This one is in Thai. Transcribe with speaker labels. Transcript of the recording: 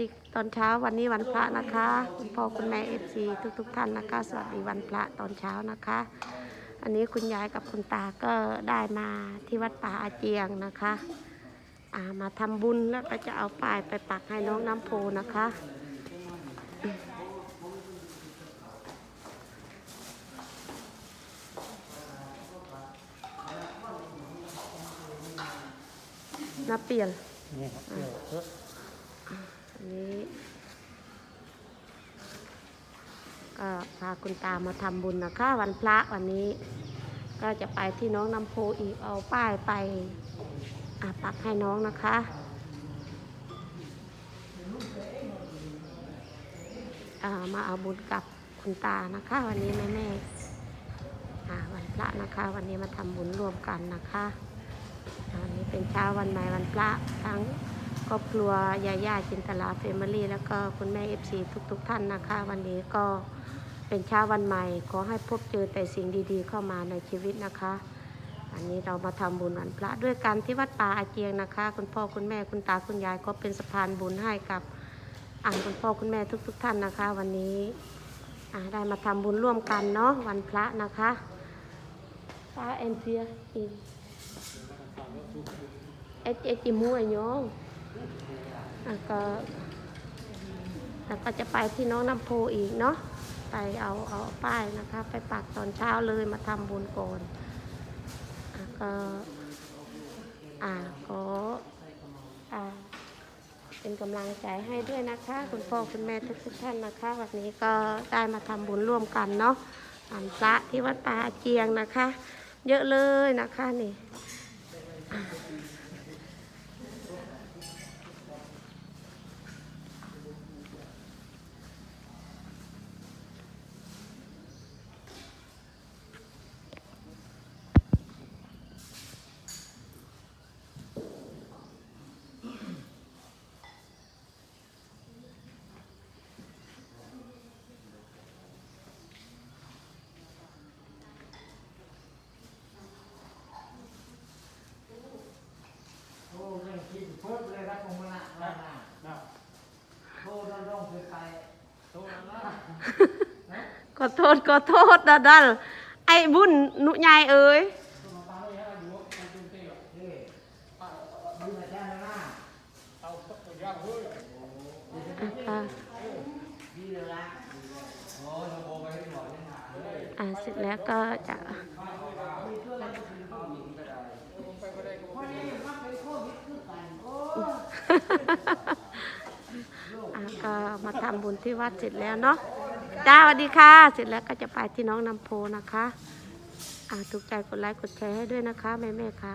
Speaker 1: ดีตอนเช้าวันนี้วันพระนะคะ คุณพ่อคุณแม่เอฟซีทุกทุกๆท่านนะคะ สวัสดีวันพระตอนเช้านะคะ อันนี้คุณยายกับคุณตาก็ได้มาที่วัดป่าอาเจียงนะคะามาทำบุญแล้วก็จะเอาป้ายไปปักให้น้องน้ำโพนะคะน้าเปลี่ยน
Speaker 2: นี่ครับเดี๋ยวเพิ่ม
Speaker 1: อั นี้ก็พาคุณตามาทำบุญนะคะ วันพระวันนี้ ก็จะไปที่น้องน้ำโพอีกเอาป้ายไปอะปักให้น้องนะคะอ่ามาเอาบุญกับคุณตานะคะ วันนี้แม่แม่อาวันพระนะคะ วันนี้มาทำบุญร่วมกันนะคะวันนี้เป็นเช้าวันใหม่วันพระทั้ง ครอบครัวยาย่าจินตลาเฟมิลี่แล้วก็คุณแม่เอฟซีทุกๆทท่านนะคะ วันนี้ก็เป็นเช้าวันใหม่ ขอให้พบเจอแต่สิ่งดีๆ เข้ามาในชีวิตนะคะ อันนี้เรามาทำบุญวันพระด้วยกันที่วัดป่าอาเจียงนะคะ คุณพ่อคุณแม่คุณตาคุณยายก็เป็นสะพานบุญให้กับอ่านคุณพ่อคุณแม่ทุก ๆทท่านนะคะ วันนี้ได้มาทำบุญร่วมกันเนาะวันพระนะคะป้าเอ็นเฟียอีเอเจจิมูไอโยง แล้วก็แล้วก็จะไปที่น้องน้ำโพอีกเนาะไปเอาเอาป้ายนะคะ ไปปักตอนเช้าเลยมาทำบุญก่อนแล้วก็อ่าขออ่าเป็นกำลังใจให้ด้วยนะคะ คุณพ่อคุณแม่ทุกทุกท่านนะคะ วันนี้ก็ได้มาทำบุญร่วมกันเนาะอันพระที่วัดป่าเจียงนะคะ เยอะเลยนะคะนี่
Speaker 2: โอ้เรื่องกินเพิ่มเลยครับผมละละละโทษเราต้องไปไปโทษละ
Speaker 1: ขอโทษขอโทษนะดัลไอ้บุญหนุ่ยายเอ้ย
Speaker 2: อ่าเส
Speaker 1: ร็จแล้วก็จะก็มาทำบุญที่วัดเสร็จแล้วเนาะ จ้าสวัสดีค่ะ เสร็จแล้วก็จะไปที่น้องน้ำโพนะคะ อ่าถูกใจกดไลค์กดแชร์ให้ด้วยนะคะ แม่แม่ค่ะ